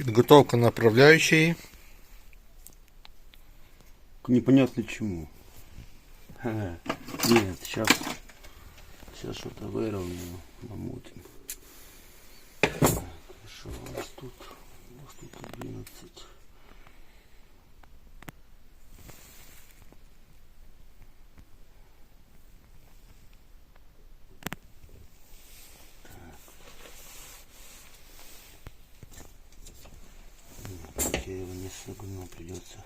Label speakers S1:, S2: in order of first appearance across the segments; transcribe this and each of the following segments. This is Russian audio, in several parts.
S1: Підготовка направляющей.
S2: Непонятно чему. Ага. Нет, сейчас, сейчас что-то выровняю, намутим. Так, Что у нас тут? У нас тут 11. Так. Я его не согну, придется.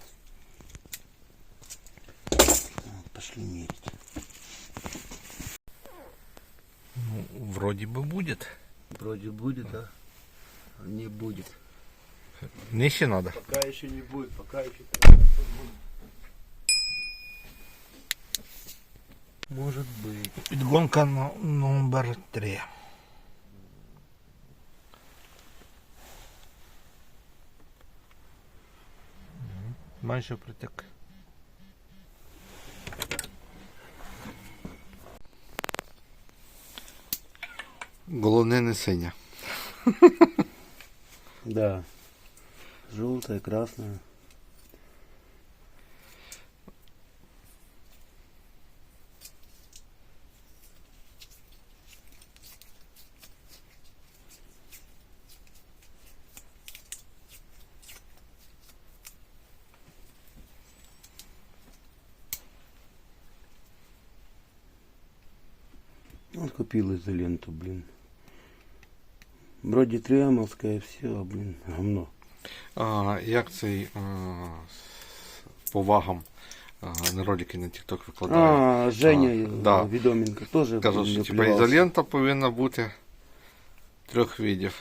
S2: Так, пошли мерить.
S1: Ну, вроде бы будет.
S2: Вроде будет, а не будет.
S1: Нижче надо.
S2: Пока еще не будет, пока еще Может быть.
S1: Підгонка но- номер 3. Майже притик. Головне не синя.
S2: Да. Желтая, красная. Купил изоленту, блин. Вроде триамовская, все, а, блин, говно.
S1: А, як цей а, з повагам а, на ролики на TikTok викладає.
S2: А, Женя
S1: А,
S2: э,
S1: да.
S2: Відоменко теж
S1: Кажуть, що типа
S2: плювався.
S1: ізолента повинна бути трьох видів.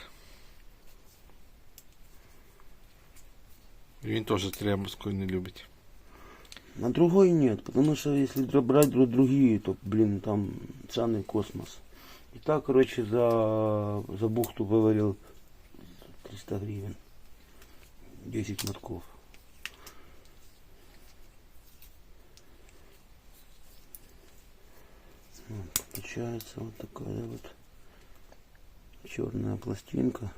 S1: Він теж тремовську не любить.
S2: А другой нет, потому что если брать дру- другие, то, блин, там цены космос. И так, короче, за, за бухту говорил 300 гривен. 10 мотков. Вот, получается вот такая вот черная пластинка.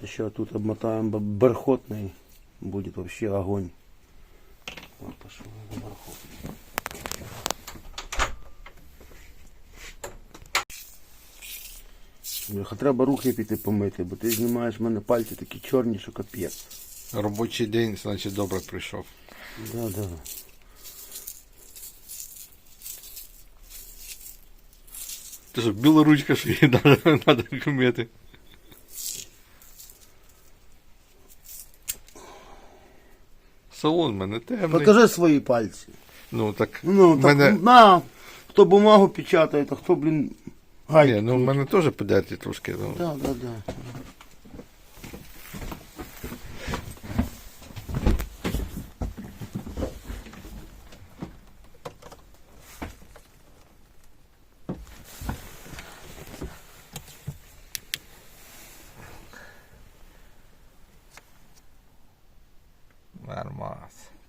S2: Еще тут обмотаем бархотный. Будет вообще огонь. Вот пошел на бархот. Бляха, треба руки піти помити, бо ти знімаєш в мене пальці такі чорні, що капець.
S1: Робочий день, значить, добре прийшов.
S2: Да, да.
S1: Ти що, біла ручка, що її треба кумити. Салон в мене темний.
S2: Покажи свої пальці.
S1: Ну так,
S2: Ну, так,
S1: мене...
S2: на, хто бумагу печатає, а хто, блін, гайки.
S1: Ні, ну в мене теж подерті трошки. Ну.
S2: Так, так, да.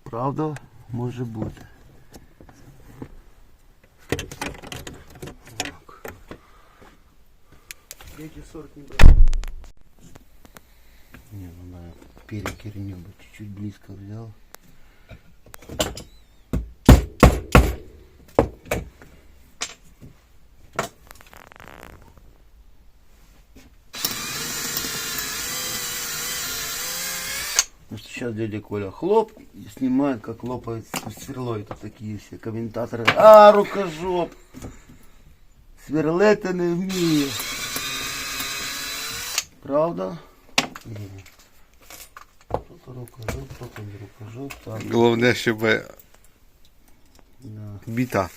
S2: Правда, може бути. Третий сорт не брал. Не, ну надо перекерню бы чуть-чуть близко взял. Потому что сейчас дядя Коля хлоп и снимает, как лопает сверло. Это такие все комментаторы. А, рукожоп! Сверлити не вміє. Правда? Ні. Що-то рукожоп, що-то не рукожоп. Так,
S1: Головне, щоб
S2: да.
S1: біта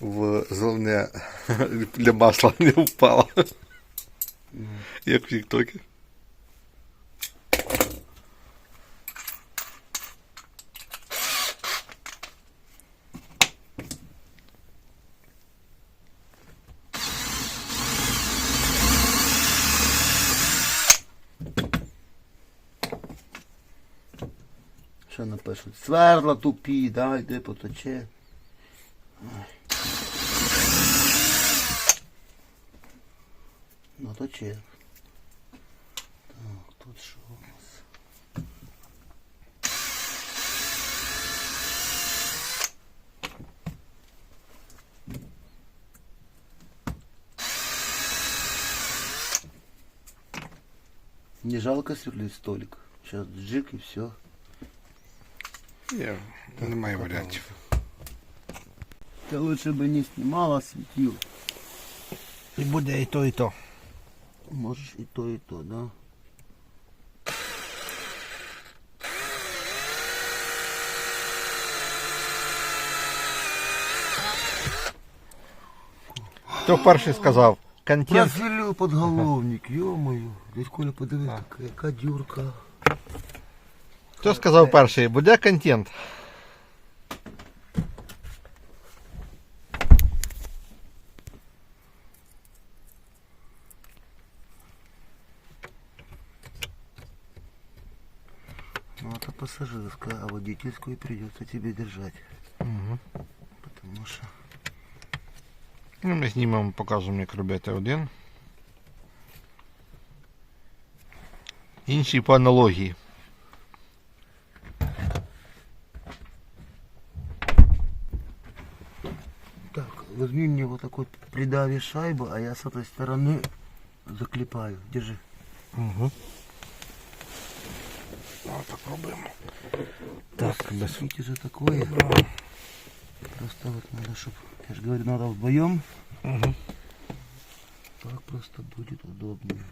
S1: в зелене для масла не впала.
S2: Ну.
S1: Як в Тіктокі.
S2: Що напишуть? Сверла тупі, да, йди поточе. Ой. Ну точе. Так, тут що у нас? Не жалко сверлить столик. Сейчас джик и все.
S1: Є, немає варіантів.
S2: Ты лучше бы не снимал, а светил.
S1: І буде і то, і то.
S2: Можешь и то, и то, да?
S1: Хто перший сказав? Контент.
S2: Просверлил подголовник, ё-моё. Дядь Коля, подиви, така, яка дюрка.
S1: Хто сказав перший? Буде контент.
S2: Ну, это пассажирская, а водительскую придется тебе держать.
S1: Угу.
S2: Потому что...
S1: Ну, ми знімемо, покажемо, як робити один. Інші по аналогії.
S2: Возьми мне вот такой, придави шайбу, а я с этой стороны заклепаю. Держи.
S1: Угу. Давай попробуємо. Так, без...
S2: Видите же такое. Просто вот надо, чтобы, я же говорю, надо вдвоем.
S1: Угу.
S2: Так просто будет удобнее.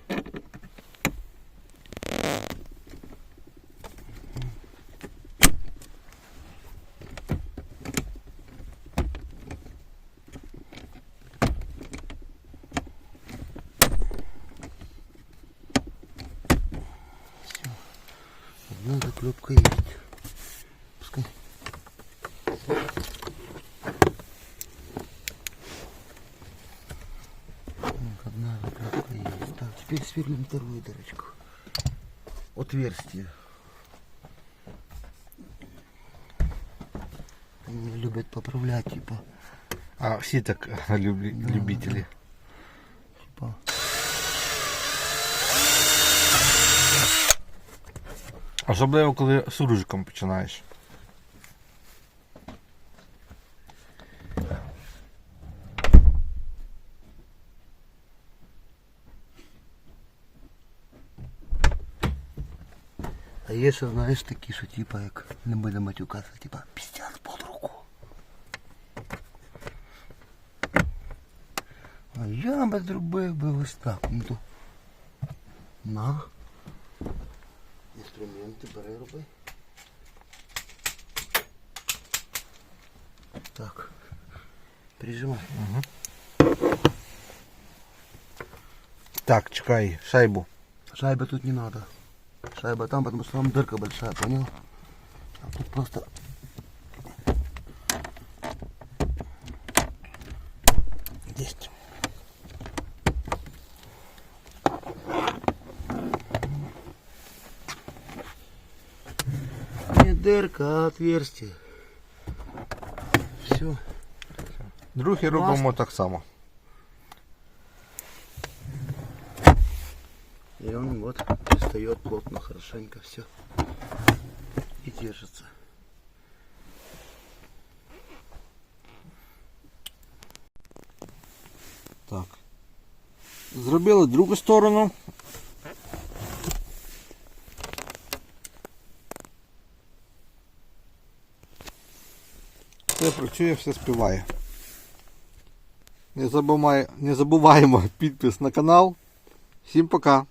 S2: Все. Одна заклепка есть. Пускай. Так, одна заклепка есть. Так, теперь сверлим вторую дырочку. Отверстие. Они любят поправлять, типа.
S1: А всі так люблі...
S2: Да,
S1: любителі.
S2: типа.
S1: Особливо, коли суржиком починаєш.
S2: А є ще, знаєш, такі, що типа, як не буде матюкатися, типа, піздят под руку. А я би зробив би ось так. Ну то. На. Інструменти бери роби. Так. Прижимай.
S1: Так, чекай, шайбу.
S2: Шайба тут не надо. Шайба там, потому что там дырка большая, понял? А тут просто...
S1: Есть.
S2: А отверстие. Все.
S1: Другий робимо так само.
S2: И он вот пристает плотно, хорошенько, все. И держится.
S1: Так. Зробили другу сторону. Все працює, все співає. Не забувай- не забуваємо підпис на канал. Всім пока.